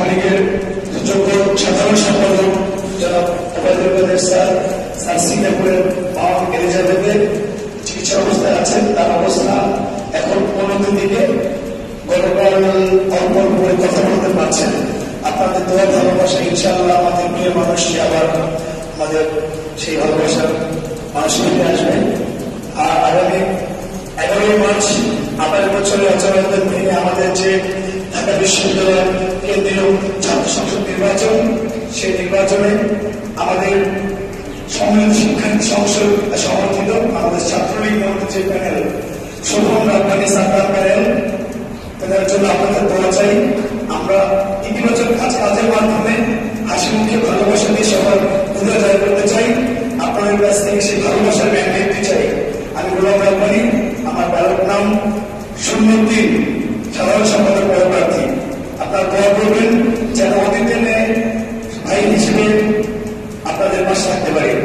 আওয়ামী যোগ্য সাধারণ সম্পাদক যারা ওবায়দুল স্যার স্যার সিঙ্গাপুরের পাওয়া এলিজাবেথের চিকিৎসা অবস্থায় আছেন, তার অবস্থা এখন উন্নতির দিকে গতকাল অল্প অল্প করে কথা বলতে পারছেন। আপনাদের দোয়া, ভালোবাসা, ইনশাআল্লাহ আমাদের প্রিয় মানুষকে আবার আমাদের সেই ভালোবাসার মানুষ নিতে আসবে। আর আগামী এগারোই মার্চ আবার বছরে আচরণদের ভেঙে আমাদের যে ঢাকা বিশ্ববিদ্যালয় কেন্দ্রীয় ছাত্র সংসদ নির্বাচন। সেই নির্বাচনে আমাদের সম্মিলিত শিক্ষানীতি সংসদ সমর্থিত আমাদের ছাত্রলীগ যে প্যানেল শুভম রাব্বানি সাদ্দাম প্যানেল, তাদের জন্য আপনাদের দোয়া চাই। আমরা ইতিবাচক কাজ কাজের মাধ্যমে হাসি মুখে ভালোবাসা দিয়ে সবার হৃদয় জয় করতে চাই। আপনাদের কাছ থেকে সেই ভালোবাসার ব্যাংক দেখতে চাই। আমি গোলাম রাব্বানি, আমার ব্যালট নাম শূন্য তিন সাধারণ সম্পাদক পদপ্রার্থী। hasta del masaje de